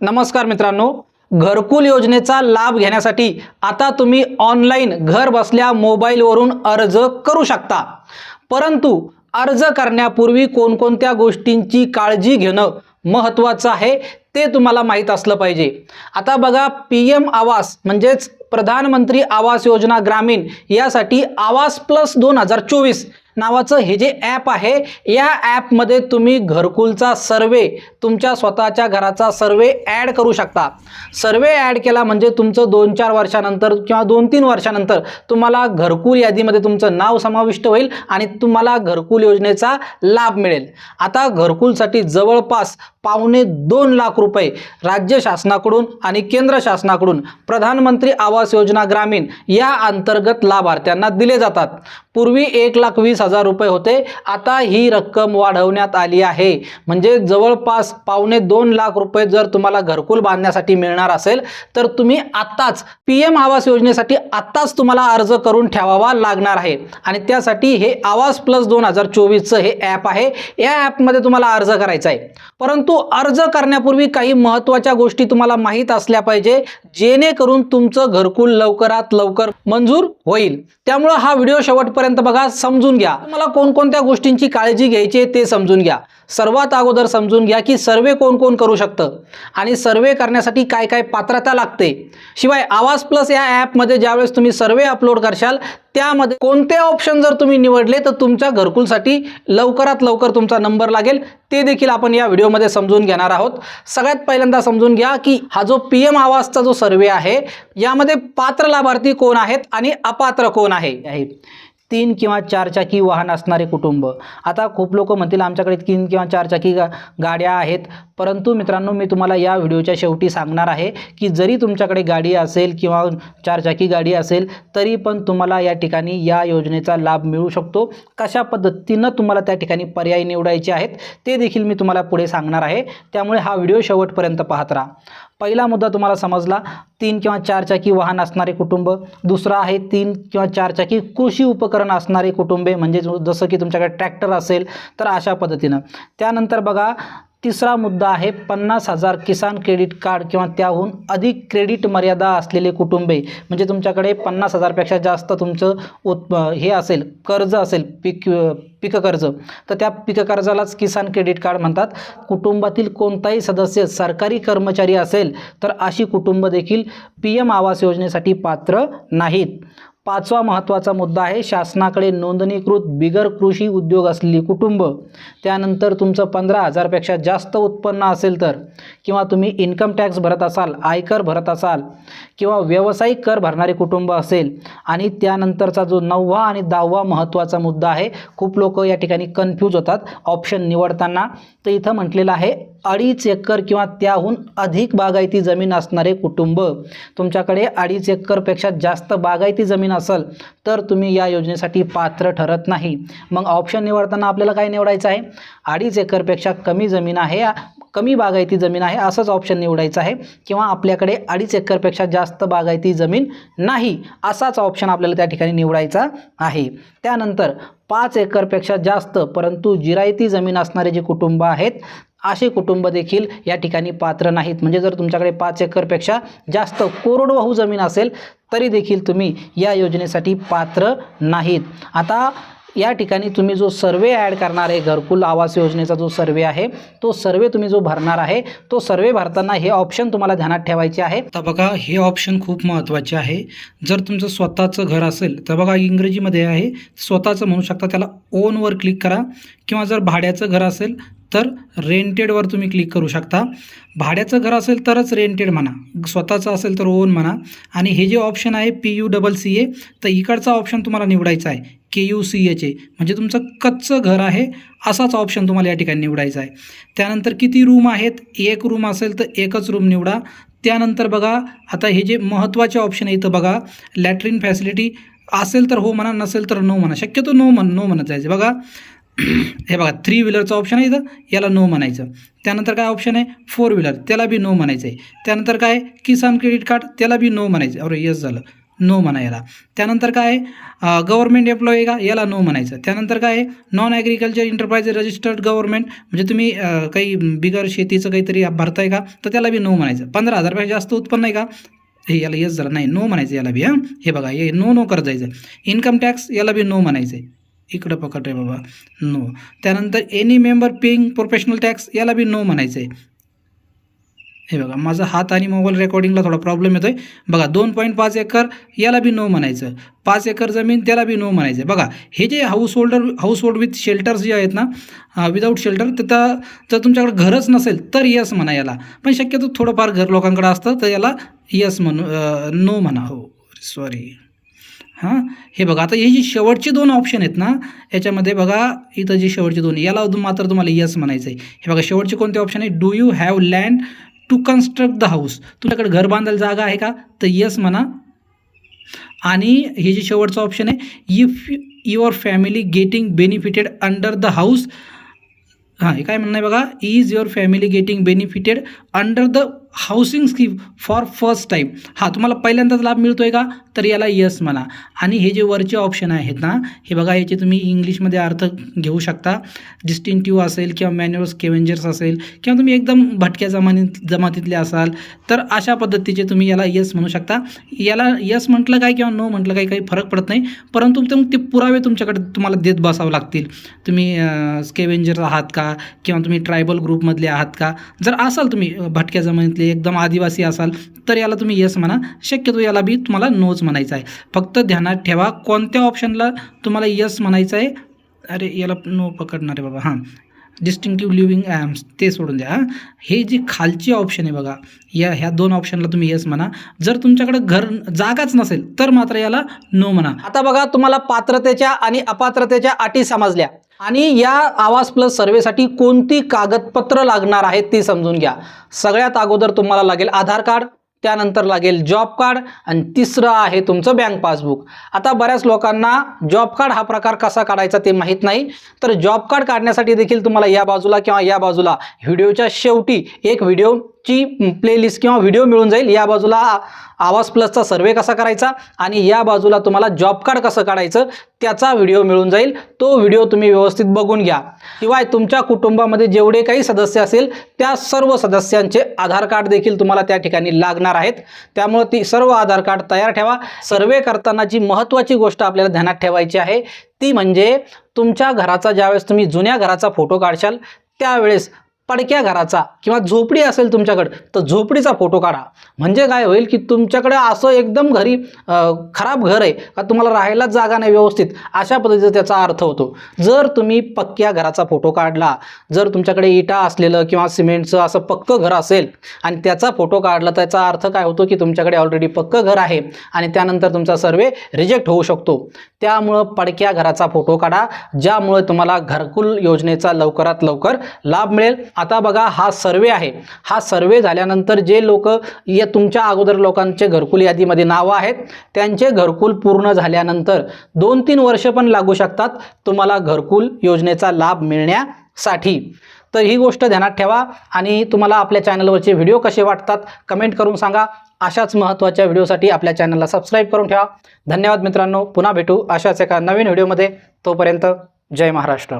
नमस्कार मित्रांनो घरकुल योजनेचा लाभ घेण्यासाठी आता तुम्ही ऑनलाईन घर बसल्या मोबाईलवरून अर्ज करू शकता. परंतु अर्ज करण्यापूर्वी कोणकोणत्या गोष्टींची काळजी घेणं महत्त्वाचं आहे ते तुम्हाला माहीत असलं पाहिजे. आता बघा पी एम आवास म्हणजेच प्रधानमंत्री आवास योजना ग्रामीण यासाठी आवास प्लस दोन हजार चोवीस नावाचं हे जे ॲप आहे या ॲपमध्ये तुम्ही घरकुलचा सर्वे तुमच्या स्वतःच्या घराचा सर्वे ॲड करू शकता. सर्वे ॲड केला म्हणजे तुमचं दोन चार वर्षानंतर किंवा दोन तीन वर्षानंतर तुम्हाला घरकुल यादीमध्ये तुमचं नाव समाविष्ट होईल आणि तुम्हाला घरकुल योजनेचा लाभ मिळेल. आता घरकुलसाठी जवळपास पावणे दोन लाख रुपये राज्य शासनाकडून आणि केंद्र शासनाकडून प्रधानमंत्री आवास योजना ग्रामीण या अंतर्गत लाभार्थ्यांना दिले जातात. पूर्वी एक लाख वीस हजार रुपये होते. आता ही रक्कम वाढवण्यात आली आहे. म्हणजे जवळपास पावणे दोन लाख रुपये जर तुम्हाला घरकुल बांधण्यासाठी मिळणार असेल तर तुम्ही आत्ताच पी एम आवास योजनेसाठी आत्ताच तुम्हाला अर्ज करून ठेवावा लागणार आहे. आणि त्यासाठी हे आवास प्लस दोन हजार चोवीसचं हे ॲप आहे. या ॲपमध्ये तुम्हाला अर्ज करायचा आहे. परंतु अर्ज करण्यापूर्वी काही महत्त्वाच्या गोष्टी तुम्हाला माहीत असल्या पाहिजे जेणेकरून तुमचं घरकुल लवकरात लवकर मंजूर होईल. त्यामुळं हा व्हिडिओ शेवटपर्यंत बघा समजून घ्या. मला कोणकोणत्या गोष्टींची काळजी घ्यायची ते समजून घ्या. सर्वात अगोदर समजून घ्या की सर्वे कोण कोण करू शकतं आणि सर्वे करण्यासाठी काय काय पात्रता लागते. शिवाय आवाज प्लस या ॲपमध्ये ज्यावेळेस तुम्ही सर्वे अपलोड करशाल त्यामध्ये कोणते ऑप्शन जर तुम्ही निवडले तर तुमच्या घरकुलसाठी लवकरात लवकर तुमचा नंबर लागेल. ते देखील आपण या व्हिडिओमध्ये समजून घेणार आहोत. सगळ्यात पहिल्यांदा समजून घ्या की हा जो पी एम आवाजचा जो सर्वे आहे यामध्ये पात्र लाभार्थी कोण आहेत आणि अपात्र कोण आहे आहे? तीन किंवा चारचाकी वाहन असणारे कुटुंब. आता खूप लोक म्हणतील आमच्याकडे तीन किंवा चारचाकी गा गाड्या आहेत. परंतु मित्रांनो मी तुम्हाला या व्हिडिओच्या शेवटी सांगणार आहे की जरी तुमच्याकडे गाडी असेल किंवा चारचाकी गाडी असेल तरी पण तुम्हाला या ठिकाणी या योजनेचा लाभ मिळू शकतो. कशा पद्धतीनं तुम्हाला त्या ठिकाणी पर्याय निवडायचे आहेत ते देखील मी तुम्हाला पुढे सांगणार आहे. त्यामुळे हा व्हिडिओ शेवटपर्यंत पाहत राहा. पहिला मुद्दा तुम्हाला समजला तीन किंवा चारचाकी वाहन असणारे कुटुंब. दुसरा आहे तीन किंवा चारचाकी कृषी उपकरण असणारे कुटुंबे. म्हणजे जो- जसं की तुमच्याकडे ट्रॅक्टर असेल तर अशा पद्धतीनं. त्यानंतर बघा तिसरा मुद्दा आहे पन्नास हजार किसान क्रेडिट कार्ड किंवा त्याहून अधिक क्रेडिट मर्यादा असलेले कुटुंबे. म्हणजे तुमच्याकडे पन्नास हजारपेक्षा जास्त तुमचं उत् हे असेल कर्ज असेल पीक पीक कर्ज. तर त्या पीक कर्जालाच किसान क्रेडिट कार्ड म्हणतात. कुटुंबातील कोणताही सदस्य सरकारी कर्मचारी असेल तर अशी कुटुंब देखील पी एम आवास योजनेसाठी पात्र नाहीत. पाचवा महत्त्वाचा मुद्दा आहे शासनाकडे नोंदणीकृत बिगर कृषी उद्योग असलेली कुटुंब. त्यानंतर तुमचं पंधरा हजारपेक्षा जास्त उत्पन्न असेल तर किंवा तुम्ही इन्कम टॅक्स भरत असाल आयकर भरत असाल किंवा व्यावसायिक कर भरणारे कुटुंब असेल आणि त्यानंतरचा जो नववा आणि दहावा महत्त्वाचा मुद्दा आहे खूप लोक या ठिकाणी कन्फ्यूज होतात ऑप्शन निवडताना. तर इथं म्हटलेलं आहे अडीच एकर किंवा त्याहून अधिक बागायती जमीन असणारे कुटुंब. तुमच्याकडे अडीच एकरपेक्षा जास्त बागायती जमीन असेल तर तुम्ही या योजनेसाठी पात्र ठरत नाही. मग ऑप्शन निवडताना आपल्याला काय निवडायचं आहे? अडीच एकरपेक्षा कमी जमीन आहे कमी बागायती जमीन आहे असंच ऑप्शन निवडायचं आहे. किंवा आपल्याकडे अडीच एकरपेक्षा जास्त बागायती जमीन नाही असाच ऑप्शन आपल्याला त्या ठिकाणी निवडायचा आहे. त्यानंतर पाच एकरपेक्षा जास्त परंतु जिरायती जमीन असणारे जे कुटुंब आहेत असे कुटुंब देखील या ठिकाणी पात्र नाहीत. म्हणजे जर तुमच्याकडे पाच एकरपेक्षा जास्त कोरडवाहू जमीन असेल तरी देखील तुम्ही या योजनेसाठी पात्र नाहीत. आता या ठिकाणी तुम्ही जो सर्वे ॲड करणार आहे घरकुल आवास योजनेचा जो सर्वे आहे तो सर्वे तुम्ही जो भरणार आहे तो सर्वे भरताना हे ऑप्शन तुम्हाला ध्यानात ठेवायचे आहे. तर बघा हे ऑप्शन खूप महत्त्वाचे आहे. जर तुमचं स्वतःचं घर असेल तर बघा इंग्रजीमध्ये आहे स्वतःचं म्हणू शकता त्याला ओनवर क्लिक करा. किंवा जर भाड्याचं घर असेल तर रेंटेडवर तुम्ही क्लिक करू शकता. भाड्याचं घर असेल तरच रेंटेड म्हणा. स्वतःचं असेल तर ओन म्हणा. आणि हे जे ऑप्शन आहे P U double C A तर इकडचा ऑप्शन तुम्हाला निवडायचा आहे. के यू सी एचे म्हणजे तुमचं कच्चं घर आहे असाच ऑप्शन तुम्हाला या ठिकाणी निवडायचा आहे. त्यानंतर किती रूम आहेत? एक रूम असेल तर एकच रूम निवडा. त्यानंतर बघा आता हे जे महत्त्वाचे ऑप्शन आहे इथं बघा लॅट्रिन फॅसिलिटी असेल तर हो म्हणा नसेल तर नो म्हणा. शक्यतो नो म्हण नो म्हणत जायचं. बघा हे बघा थ्री व्हीलरचं ऑप्शन आहे इथं. याला नो म्हणायचं. त्यानंतर काय ऑप्शन आहे? फोर व्हीलर त्याला बी नो म्हणायचं आहे त्यानंतर काय किसान क्रेडिट कार्ड त्याला बी नो म्हणायचं अरे यस झालं. नो म्हणा याला. त्यानंतर काय आहे? गव्हर्मेंट एम्प्लॉई का? याला नो म्हणायचं. त्यानंतर काय आहे? Non agriculture enterprise registered government म्हणजे तुम्ही काही बिगर शेतीचं काहीतरी भरताय का? तर त्याला बी नो म्हणायचं. पंधरा हजारपेक्षा जास्त उत्पन्न आहे का? हे याला येस झालं. नाही नो म्हणायचं याला बी हां. हे बघा हे नो नो करत जायचं. इन्कम टॅक्स याला बी नो म्हणायचं आहे इकडं पकड रे बाबा. नो त्यानंतर any member paying professional tax याला बी नो म्हणायचं आहे हे बघा माझा हात आणि मोबाईल रेकॉर्डिंगला थोडा प्रॉब्लेम येतो आहे बघा दोन पॉईंट पाच एकर याला बी नो म्हणायचं. पाच एकर जमीन त्याला बी नो म्हणायचं बघा हे जे house holder house hold with shelters जे आहेत ना विदाऊट शेल्टर तर जर तुमच्याकडे घरच नसेल तर यस म्हणा याला. पण शक्यतो थोडंफार घर लोकांकडे असतं तर याला यस म्हणू नो म्हणा. हो सॉरी हां? हे बघा आता ही जी शेवटची दोन ऑप्शन आहेत ना याच्यामध्ये बघा इथं जी शेवटचे दोन याला मात्र तुम्हाला यस म्हणायचं आहे हे बघा शेवटचे कोणते ऑप्शन आहे? Do you have land to construct the house तुझ्याकडे घर बांधायला जागा आहे का? तर यस म्हणा. आणि हे जे शेवटचं ऑप्शन आहे if your family getting benefited under the house हां हे काय म्हणणं आहे बघा? Is your family getting benefited under the housing scheme for first time हा तुम्हाला पहिल्यांदाच लाभ मिळतो आहे का? तर याला यस म्हणा. आणि हे जे वरचे ऑप्शन आहेत ना हे बघा याचे तुम्ही इंग्लिशमध्ये अर्थ घेऊ शकता. डिस्टिंक्टिव्ह असेल किंवा मॅन्युअल स्केवेंजर्स असेल किंवा तुम्ही एकदम भटक्या जमानी जमातीतले असाल तर अशा पद्धतीचे तुम्ही याला यस म्हणू शकता. याला यस म्हटलं काय किंवा नो म्हटलं काय काही फरक पडत नाही. परंतु ते पुरावे तुमच्याकडे तुम्हाला देत बसावं लागतील. तुम्ही स्केवेंजर आहात का? किंवा तुम्ही ट्रायबल ग्रुपमधले आहात का? जर असाल तुम्ही भटक्या जमानीतले एकदम आदिवासी असाल तर याला तुम्ही येस म्हणा. शक्यतो याला बी तुम्हाला नोच म्हणायचं आहे. फक्त ध्यानात ठेवा. कोणत्या ऑप्शनला तुम्हाला येस म्हणायचं आहे? अरे याला नो पकडणार आहे बाबा. हां. डिस्टिंक्टिव्ह लिव्हिंग ॲम्स ते सोडून द्या हां. हे जी खालची ऑप्शन आहे बघा या ह्या दोन ऑप्शनला तुम्ही येस म्हणा. जर तुमच्याकडे घर जागाच नसेल तर मात्र याला नो म्हणा. आता बघा तुम्हाला पात्रतेच्या आणि अपात्रतेच्या अटी समजल्या. आणि या आवाज प्लस सर्वेसाठी कोणती कागदपत्र लागणार आहेत ती समजून घ्या. सगळ्यात अगोदर तुम्हाला लागेल आधार कार्ड त्यानंतर लागेल जॉब कार्ड आणि तिसरं आहे तुमचं बँक पासबुक आता बऱ्याच लोकांना जॉब कार्ड हा प्रकार कसा काढायचा ते माहीत नाही. तर जॉब कार्ड काढण्यासाठी देखील तुम्हाला या बाजूला किंवा या बाजूला व्हिडिओच्या शेवटी एक व्हिडिओ ची प्लेलिस्ट किंवा व्हिडिओ मिळून जाईल. या बाजूला आ- आवाज प्लसचा सर्वे कसा करायचा आणि या बाजूला तुम्हाला जॉब कार्ड कसं काढायचं त्याचा व्हिडिओ मिळून जाईल. तो व्हिडिओ तुम्ही व्यवस्थित बघून घ्या. शिवाय तुमच्या कुटुंबामध्ये जेवढे काही सदस्य असेल त्या सर्व सदस्यांचे आधार कार्ड देखील तुम्हाला त्या ठिकाणी लागणार आहेत. त्यामुळे ती सर्व आधार कार्ड तयार ठेवा. सर्वे करताना जी महत्त्वाची गोष्ट आपल्याला ध्यानात ठेवायची आहे ती म्हणजे तुमच्या घराचा ज्यावेळेस तुम्ही जुन्या घराचा फोटो काढशाल त्यावेळेस पडक्या घराचा किंवा झोपडी असेल तुमच्याकडं तर झोपडीचा फोटो काढा. म्हणजे काय होईल की तुमच्याकडे असं एकदम घरी खराब घर आहे का तुम्हाला राहायलाच जागा नाही व्यवस्थित अशा पद्धतीचा त्याचा अर्थ होतो. जर तुम्ही पक्क्या घराचा फोटो काढला जर तुमच्याकडे इटा असलेलं किंवा सिमेंटचं असं पक्कं घर असेल आणि त्याचा फोटो काढला त्याचा अर्थ काय होतो की तुमच्याकडे ऑलरेडी पक्कं घर आहे आणि त्यानंतर तुमचा सर्वे रिजेक्ट होऊ शकतो. त्यामुळं पडक्या घराचा फोटो काढा ज्यामुळे तुम्हाला घरकुल योजनेचा लवकरात लवकर लाभ मिळेल. आता बघा हा सर्वे आहे. हा सर्वे झाल्यानंतर जे लोक या तुमच्या अगोदर लोकांचे घरकुल यादीमध्ये नावं आहेत त्यांचे घरकुल पूर्ण झाल्यानंतर दोन तीन वर्ष पण लागू शकतात तुम्हाला घरकुल योजनेचा लाभ मिळण्यासाठी. तर ही गोष्ट ध्यानात ठेवा आणि तुम्हाला आपल्या चॅनलवरचे व्हिडिओ कसे वाटतात कमेंट करून सांगा. अशाच महत्त्वाच्या व्हिडिओसाठी आपल्या चॅनलला सबस्क्राईब करून ठेवा. धन्यवाद मित्रांनो. पुन्हा भेटू अशाच एका नवीन व्हिडिओमध्ये. तोपर्यंत जय महाराष्ट्र.